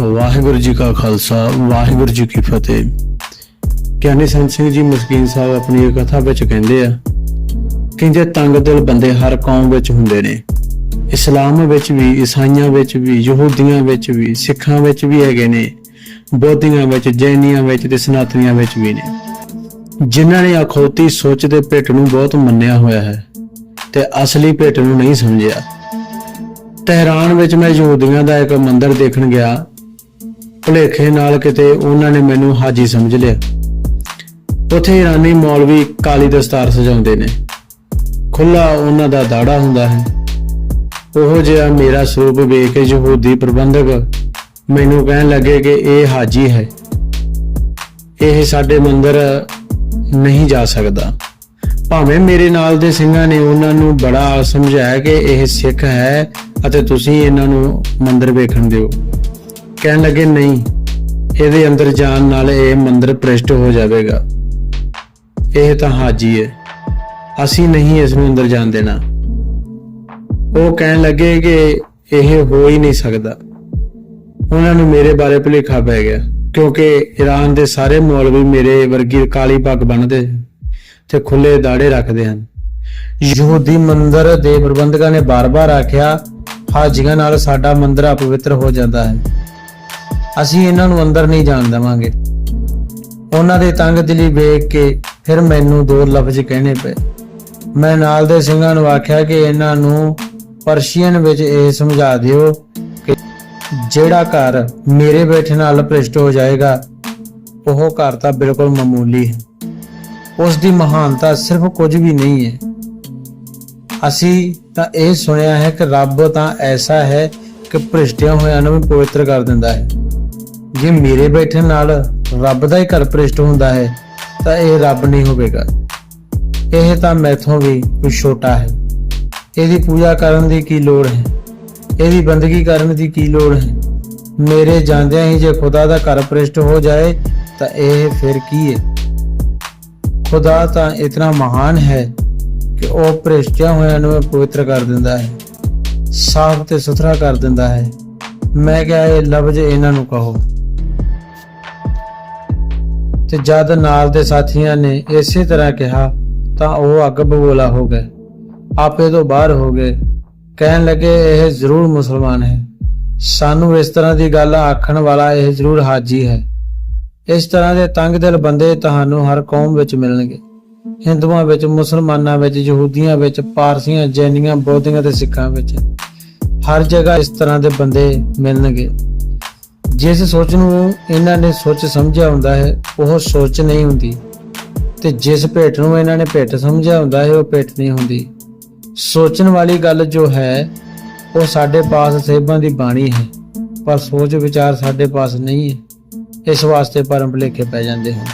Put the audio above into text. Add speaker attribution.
Speaker 1: ਵਾਹਿਗੁਰੂ ਜੀ ਕਾ ਖਾਲਸਾ, ਵਾਹਿਗੁਰੂ ਜੀ ਕੀ ਫਤਿਹ। ਗਿਆਨੀ ਸੰਤ ਸਿੰਘ ਜੀ, ਮਸਕੀਨ ਸਾਹਿਬ ਆਪਣੀ ਇਹ ਕਥਾ ਵਿੱਚ ਕਹਿੰਦੇ ਆ ਕਹਿੰਦੇ ਤੰਗ ਦਿਲ ਬੰਦੇ ਹਰ ਕੌਮ ਵਿੱਚ ਹੁੰਦੇ ਨੇ, ਇਸਲਾਮ ਵਿੱਚ ਵੀ, ਈਸਾਈਆਂ ਵਿੱਚ ਵੀ, ਯਹੂਦੀਆਂ ਵਿੱਚ ਵੀ, ਸਿੱਖਾਂ ਵਿੱਚ ਵੀ ਹੈਗੇ ਨੇ, ਬੋਧੀਆਂ ਵਿੱਚ, ਜੈਨੀਆਂ ਵਿੱਚ ਤੇ ਸਨਾਤਨੀਆਂ ਵਿੱਚ ਵੀ ਨੇ। ਜਿਨ੍ਹਾਂ ਨੇ ਅਖੌਤੀ ਸੋਚ ਦੇ ਭੇਟ ਨੂੰ ਬਹੁਤ ਮੰਨਿਆ ਹੋਇਆ ਹੈ ਤੇ ਅਸਲੀ ਭੇਟ ਨੂੰ ਨਹੀਂ ਸਮਝਿਆ। ਤਹਿਰਾਨ ਵਿੱਚ ਮੈਂ ਯਹੂਦੀਆਂ ਦਾ ਇੱਕ ਮੰਦਿਰ ਦੇਖਣ ਗਿਆ। ਭੁਲੇਖੇ ਨਾਲ ਕਿਤੇ ਉਹਨਾਂ ਨੇ ਮੈਨੂੰ ਹਾਜੀ ਸਮਝ ਲਿਆ। ਉੱਥੇ ਇਰਾਨੀ ਮੌਲਵੀ ਕਾਲੀ ਦਸਤਾਰ ਸਜਾਉਂਦੇ ਨੇ। ਖੁੱਲਾ ਉਹਨਾਂ ਦਾ ਦਾੜਾ ਹੁੰਦਾ ਹੈ। ਉਹ ਜਿਹਾ ਮੇਰਾ ਸਰੂਪ ਵੇਖ ਕੇ ਯਹੂਦੀ ਪ੍ਰਬੰਧਕ ਮੈਨੂੰ ਕਹਿਣ ਲੱਗੇ ਕਿ ਇਹ ਹਾਜੀ ਹੈ। ਇਹ ਸਾਡੇ ਮੰਦਿਰ ਨਹੀਂ ਜਾ ਸਕਦਾ। ਭਾਵੇਂ ਮੇਰੇ ਨਾਲ ਦੇ ਸਿੰਘਾਂ ਨੇ ਉਹਨਾਂ ਨੂੰ ਬੜਾ ਸਮਝਾਇਆ ਕਿ ਇਹ ਸਿੱਖ ਹੈ ਅਤੇ ਤੁਸੀਂ ਇਹਨਾਂ ਨੂੰ ਮੰਦਰ ਵੇਖਣ ਦਿਓ। ਕਹਿਣ ਲੱਗੇ, ਨਹੀਂ, ਇਹਦੇ ਅੰਦਰ ਜਾਣ ਨਾਲ ਇਹ ਮੰਦਰ ਭ੍ਰਿਸ਼ਟ ਹੋ ਜਾਵੇਗਾ। ਇਹ ਤਾਂ ਹਾਜੀ ਹੈ। ਅਸੀਂ ਨਹੀਂ ਇਸ ਨੂੰ ਅੰਦਰ ਜਾਣ ਦੇਣਾ। ਉਹ ਕਹਿਣ ਲੱਗੇ ਕਿ ਇਹ ਹੋ ਹੀ ਨਹੀਂ ਸਕਦਾ। ਉਹਨਾਂ ਨੂੰ ਮੇਰੇ ਬਾਰੇ ਭੁਲੇਖਾ ਪੈ ਗਿਆ, ਕਿਉਂਕਿ ਈਰਾਨ ਦੇ ਸਾਰੇ ਮੌਲਵੀ ਮੇਰੇ ਵਰਗੀ ਕਾਲੀ ਪੱਗ ਬੰਨਦੇ ਤੇ ਖੁੱਲੇ ਦਾੜੇ ਰੱਖਦੇ ਹਨ। ਯਹੂਦੀ ਮੰਦਰ ਦੇ ਪ੍ਰਬੰਧਕਾਂ ਨੇ ਬਾਰ-ਬਾਰ ਆਖਿਆ ਹਾਜੀਆਂ ਨਾਲ ਸਾਡਾ ਮੰਦਰ ਅਪਵਿੱਤਰ ਹੋ ਜਾਂਦਾ ਹੈ। ਅਸੀਂ ਇਹਨਾਂ ਨੂੰ ਅੰਦਰ ਨਹੀਂ ਜਾਣ ਦੇਵਾਂਗੇ। ਉਹਨਾਂ ਦੇ ਤੰਗ ਦਿਲੀ ਵੇਖ ਕੇ ਫਿਰ ਮੈਨੂੰ ਦੋ ਲਫ਼ਜ਼ ਕਹਿਣੇ ਪਏ। ਮੈਂ ਨਾਲ ਦੇ ਸਿੰਘਾਂ ਨੂੰ ਆਖਿਆ ਕਿ ਇਹਨਾਂ ਨੂੰ ਪਰਸ਼ੀਅਨ ਵਿੱਚ ਇਹ ਸਮਝਾ ਦਿਓ ਕਿ ਜਿਹੜਾ ਘਰ ਮੇਰੇ ਬੈਠੇ ਨਾਲ ਭ੍ਰਿਸ਼ਟ ਹੋ ਜਾਏਗਾ, ਉਹ ਘਰ ਤਾਂ ਬਿਲਕੁਲ ਮਾਮੂਲੀ ਹੈ। ਉਸ ਦੀ ਮਹਾਨਤਾ ਸਿਰਫ ਕੁਝ ਵੀ ਨਹੀਂ ਹੈ। ਅਸੀਂ ਤਾਂ ਇਹ ਸੁਣਿਆ ਹੈ ਕਿ ਰੱਬ ਤਾਂ ਐਸਾ ਹੈ ਕਿ ਭ੍ਰਿਸ਼ਟਿਆ ਹੋਇਆਂ ਨੂੰ ਵੀ ਪਵਿੱਤਰ ਕਰ ਦਿੰਦਾ ਹੈ। ਜੇ ਮੇਰੇ ਬੈਠਣ ਨਾਲ ਰੱਬ ਦਾ ਹੀ ਘਰ ਭ੍ਰਿਸ਼ਟ ਹੁੰਦਾ ਹੈ, ਤਾਂ ਇਹ ਰੱਬ ਨਹੀਂ ਹੋਵੇਗਾ। ਇਹ ਤਾਂ ਮੈਥੋਂ ਵੀ ਕੁਝ ਛੋਟਾ ਹੈ। ਇਹਦੀ ਪੂਜਾ ਕਰਨ ਦੀ ਕੀ ਲੋੜ ਹੈ? ਇਹਦੀ ਬੰਦਗੀ ਕਰਨ ਦੀ ਕੀ ਲੋੜ ਹੈ? ਮੇਰੇ ਜਾਂਦਿਆਂ ਹੀ ਜੇ ਖੁਦਾ ਦਾ ਘਰ ਭ੍ਰਿਸ਼ਟ ਹੋ ਜਾਏ, ਤਾਂ ਇਹ ਫਿਰ ਕੀ ਹੈ? ਖੁਦਾ ਤਾਂ ਇਤਨਾ ਮਹਾਨ ਹੈ ਕਿ ਉਹ ਭ੍ਰਿਸ਼ਟਿਆ ਹੋਇਆਂ ਨੂੰ ਪਵਿੱਤਰ ਕਰ ਦਿੰਦਾ ਹੈ, ਸਾਫ਼ ਤੇ ਸੁਥਰਾ ਕਰ ਦਿੰਦਾ ਹੈ। ਮੈਂ ਕਿਹਾ, ਇਹ ਲਫ਼ਜ਼ ਇਹਨਾਂ ਨੂੰ ਕਹੋ। ਤੇ ਜਦ ਨਾਲ ਦੇ ਸਾਥੀਆਂ ਨੇ ਇਸੇ ਤਰ੍ਹਾਂ ਕਿਹਾ, ਤਾਂ ਉਹ ਅੱਗ ਬਬੂਲਾ ਹੋ ਗਏ। ਆਪੇ ਤੋਂ ਬਾਹਰ ਹੋ ਗਏ। ਕਹਿਣ ਲੱਗੇ, ਇਹ ਜ਼ਰੂਰ ਮੁਸਲਮਾਨ ਹੈ। ਸਾਨੂੰ ਇਸ ਤਰ੍ਹਾਂ ਦੀ ਗੱਲ ਆਖਣ ਵਾਲਾ ਇਹ ਜ਼ਰੂਰ ਹਾਜੀ ਹੈ। ਇਸ ਤਰ੍ਹਾਂ ਦੇ ਤੰਗ ਦਿਲ ਬੰਦੇ ਤੁਹਾਨੂੰ ਹਰ ਕੌਮ ਵਿੱਚ ਮਿਲਣਗੇ। ਹਿੰਦੂਆਂ ਵਿੱਚ, ਮੁਸਲਮਾਨਾਂ ਵਿੱਚ, ਯਹੂਦੀਆਂ ਵਿੱਚ, ਪਾਰਸੀਆਂ, ਜੈਨੀਆਂ, ਬੌਧੀਆਂ ਤੇ ਸਿੱਖਾਂ ਵਿੱਚ ਹਰ ਜਗ੍ਹਾ ਇਸ ਤਰ੍ਹਾਂ ਦੇ ਬੰਦੇ ਮਿਲਣਗੇ। ਜਿਸ ਸੋਚ ਨੂੰ ਇਹਨਾਂ ਨੇ ਸੋਚ ਸਮਝਿਆ ਹੁੰਦਾ ਹੈ, ਉਹ ਸੋਚ ਨਹੀਂ ਹੁੰਦੀ। ਤੇ ਜਿਸ ਭੇਟ ਨੂੰ ਇਹਨਾਂ ਨੇ ਭੇਟ ਸਮਝਿਆ ਹੁੰਦਾ ਹੈ, ਉਹ ਭੇਟ ਨਹੀਂ ਹੁੰਦੀ। ਸੋਚਣ ਵਾਲੀ ਗੱਲ ਜੋ ਹੈ, ਉਹ ਸਾਡੇ ਪਾਸ ਸੇਬਾਂ ਦੀ ਬਾਣੀ ਹੈ, ਪਰ ਸੋਚ ਵਿਚਾਰ ਸਾਡੇ ਪਾਸ ਨਹੀਂ ਹੈ। ਇਸ ਵਾਸਤੇ ਪਰਮ ਭੁਲੇਖੇ ਪੈ ਜਾਂਦੇ ਹਨ।